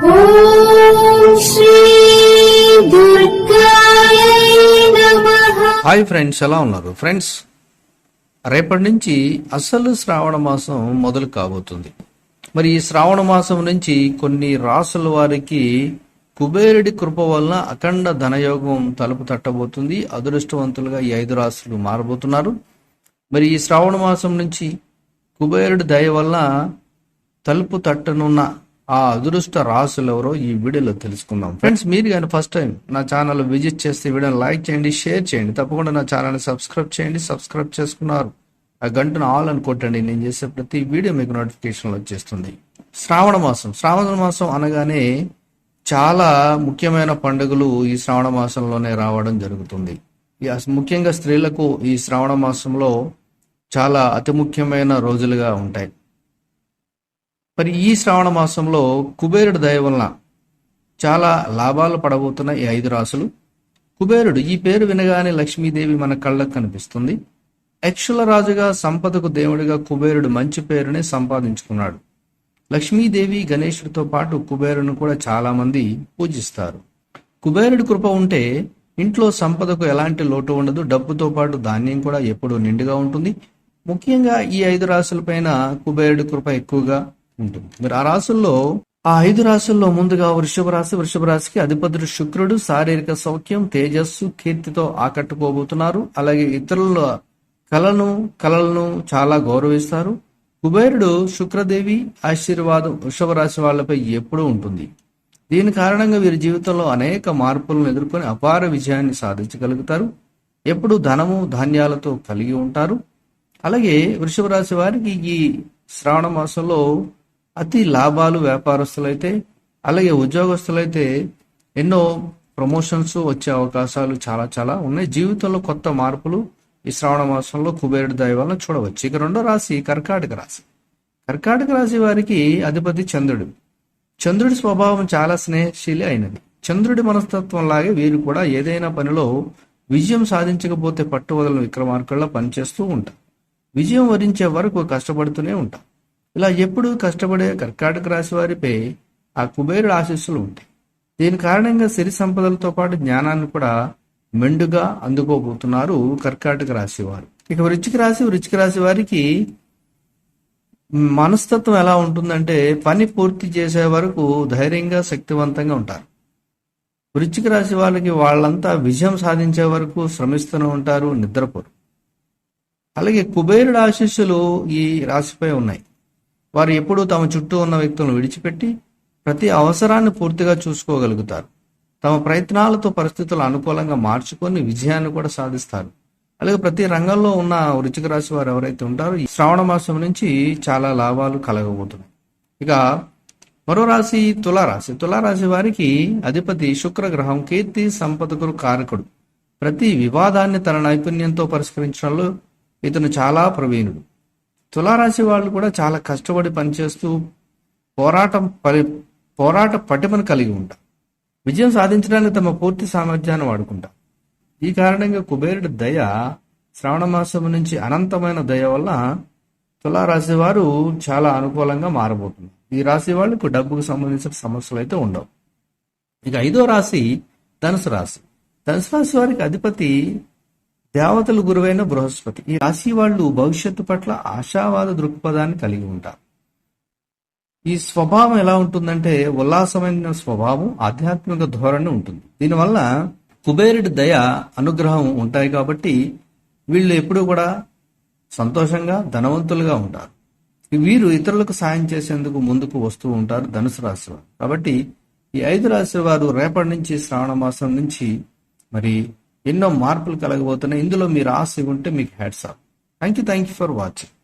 Hi friends ఎలా ఉన్నారు? Friends రేపటి నుంచి అసలు శ్రావణ మాసం మొదలు కాబోతుంది. మరి ఈ శ్రావణ మాసం నుంచి కొన్ని రాసుల వారికి కుబేరుడి కృప వలన అఖండ ధనయోగం తలుపు తట్టబోతుంది. అదృష్టవంతులుగా ఈ ఐదు రాసులు మారబోతున్నారు. మరి ఈ శ్రావణ మాసం నుంచి కుబేరుడి దయ వల్ల తలుపు తట్టనున్న ఆ అదృష్ట రాసులు ఎవరో ఈ వీడియోలో తెలుసుకుందాం. ఫ్రెండ్స్ మీరు కానీ ఫస్ట్ టైం నా ఛానల్ విజిట్ చేస్తే వీడియోని లైక్ చేయండి షేర్ చేయండి. తప్పకుండా నా ఛానల్ని సబ్స్క్రైబ్ చేయండి సబ్స్క్రైబ్ చేసుకున్నారు. ఆ గంటను ఆల్ అని కొట్టండి. నేను చేసే ప్రతి వీడియో మీకు నోటిఫికేషన్లు వచ్చేస్తుంది. శ్రావణ మాసం. శ్రావణ మాసం అనగానే చాలా ముఖ్యమైన పండుగలు ఈ శ్రావణ మాసంలోనే రావడం జరుగుతుంది. ముఖ్యంగా స్త్రీలకు ఈ శ్రావణ మాసంలో చాలా అతి ముఖ్యమైన రోజులుగా ఉంటాయి. మరి ఈ శ్రావణ మాసంలో కుబేరుడు దయ వలన చాలా లాభాలు పడబోతున్న ఈ ఐదు రాసులు. కుబేరుడు ఈ పేరు వినగానే లక్ష్మీదేవి మన కళ్ళకు కనిపిస్తుంది. యక్షుల రాజుగా సంపదకు దేవుడిగా కుబేరుడు మంచి పేరుని సంపాదించుకున్నాడు. లక్ష్మీదేవి గణేశుడితో పాటు కుబేరుని కూడా చాలా మంది పూజిస్తారు. కుబేరుడి కృప ఉంటే ఇంట్లో సంపదకు ఎలాంటి లోటు ఉండదు. డబ్బుతో పాటు ధాన్యం కూడా ఎప్పుడూ నిండుగా ఉంటుంది. ముఖ్యంగా ఈ ఐదు రాసులపైన కుబేరుడి కృప ఎక్కువగా ఉంటుంది. మరి ఆ రాసుల్లో ఆ ఐదు రాసుల్లో ముందుగా వృషభ రాశి వృషభ రాశికి అధిపతుడు శుక్రుడు శారీరక సౌఖ్యం తేజస్సు కీర్తితో ఆకట్టుకోబోతున్నారు. అలాగే ఇతరుల కళను కళలను చాలా గౌరవిస్తారు. కుబేరుడు శుక్రదేవి ఆశీర్వాదం వృషభ రాశి వాళ్ళపై ఎప్పుడూ ఉంటుంది. దీని కారణంగా వీరి జీవితంలో అనేక మార్పులను ఎదుర్కొని అపార విజయాన్ని సాధించగలుగుతారు. ఎప్పుడు ధనము ధాన్యాలతో కలిగి ఉంటారు. అలాగే వృషభ రాశి వారికి ఈ శ్రావణ మాసంలో అతి లాభాలు వ్యాపారస్తులైతే అలాగే ఉద్యోగస్తులైతే ఎన్నో ప్రమోషన్స్ వచ్చే అవకాశాలు చాలా చాలా ఉన్నాయి. జీవితంలో కొత్త మార్పులు ఈ శ్రావణ మాసంలో కుబేరుడి దయ చూడవచ్చు. ఇక రెండో రాశి కర్కాటక రాశి. కర్కాటక రాశి వారికి అధిపతి చంద్రుడు. చంద్రుడి స్వభావం చాలా స్నేహశీలి అయినది. చంద్రుడి మనస్తత్వం లాగే వీరు కూడా ఏదైనా పనిలో విజయం సాధించకపోతే పట్టువదలని విక్రమార్కుల్లో పనిచేస్తూ ఉంటారు. విజయం వరించే వరకు కష్టపడుతూనే ఉంటాం ఇలా ఎప్పుడూ కష్టపడే కర్కాటక రాశి వారిపై ఆ కుబేరుడు ఆశీస్సులు ఉంటాయి. దీని కారణంగా సిరి సంపదలతో పాటు జ్ఞానాన్ని కూడా మెండుగా అందుకోబోతున్నారు కర్కాటక రాశి వారు. ఇక వృచ్చిక రాశి వృచ్చిక రాశి వారికి మనస్తత్వం ఎలా ఉంటుందంటే పని పూర్తి చేసే వరకు ధైర్యంగా శక్తివంతంగా ఉంటారు. వృచ్చిక రాశి వాళ్ళకి వాళ్ళంతా విజయం సాధించే వరకు శ్రమిస్తూనే ఉంటారు నిద్రపోరు. అలాగే కుబేరుడు ఆశీస్సులు ఈ రాశిపై ఉన్నాయి. వారు ఎప్పుడూ తమ చుట్టూ ఉన్న వ్యక్తులను విడిచిపెట్టి ప్రతి అవసరాన్ని పూర్తిగా చూసుకోగలుగుతారు. తమ ప్రయత్నాలతో పరిస్థితులు అనుకూలంగా మార్చుకొని విజయాన్ని కూడా సాధిస్తారు. అలాగే ప్రతి రంగంలో ఉన్న వృచ్చిక రాశి వారు ఎవరైతే ఉంటారో ఈ శ్రావణ మాసం నుంచి చాలా లాభాలు కలగబోతున్నాయి. ఇక మరో రాశి తులారాశి. తులారాశి వారికి అధిపతి శుక్రగ్రహం కీర్తి సంపదకు కారకుడు. ప్రతి వివాదాన్ని తన నైపుణ్యంతో పరిష్కరించడంలో ఇతను చాలా ప్రవీణుడు. తులారాశి వాళ్ళు కూడా చాలా కష్టపడి పనిచేస్తూ పోరాటం పరి పోరాట పటిమను కలిగి ఉంటారు. విజయం సాధించడానికి తమ పూర్తి సామర్థ్యాన్ని వాడుకుంటారు. ఈ కారణంగా కుబేరుడి దయ శ్రావణ మాసం నుంచి అనంతమైన దయ వల్ల తులారాశి వారు చాలా అనుకూలంగా మారబోతుంది ఈ రాశి వాళ్ళకు డబ్బుకు సంబంధించిన సమస్యలు అయితే ఉండవు. ఇక ఐదో రాశి ధనుసు రాశి. ధనుసు రాశి వారికి అధిపతి దేవతలు గురువైన బృహస్పతి. ఈ రాశి వాళ్ళు భవిష్యత్తు పట్ల ఆశావాద దృక్పథాన్ని కలిగి ఉంటారు. ఈ స్వభావం ఎలా ఉంటుందంటే ఉల్లాసమైన స్వభావం ఆధ్యాత్మిక ధోరణి ఉంటుంది. దీనివల్ల కుబేరుడి దయ అనుగ్రహం ఉంటాయి కాబట్టి వీళ్ళు ఎప్పుడూ కూడా సంతోషంగా ధనవంతులుగా ఉంటారు. వీరు ఇతరులకు సాయం చేసేందుకు ముందుకు వస్తూ ఉంటారు ధనుసు రాశి వారు కాబట్టి ఈ ఐదు రాశి వారు రేపటి నుంచి శ్రావణ మాసం నుంచి మరి ఎన్నో మార్పులు కలగబోతున్నాయి. ఇందులో మీరు ఆశ ఉంటే మీకు hats off thank you thank you for watching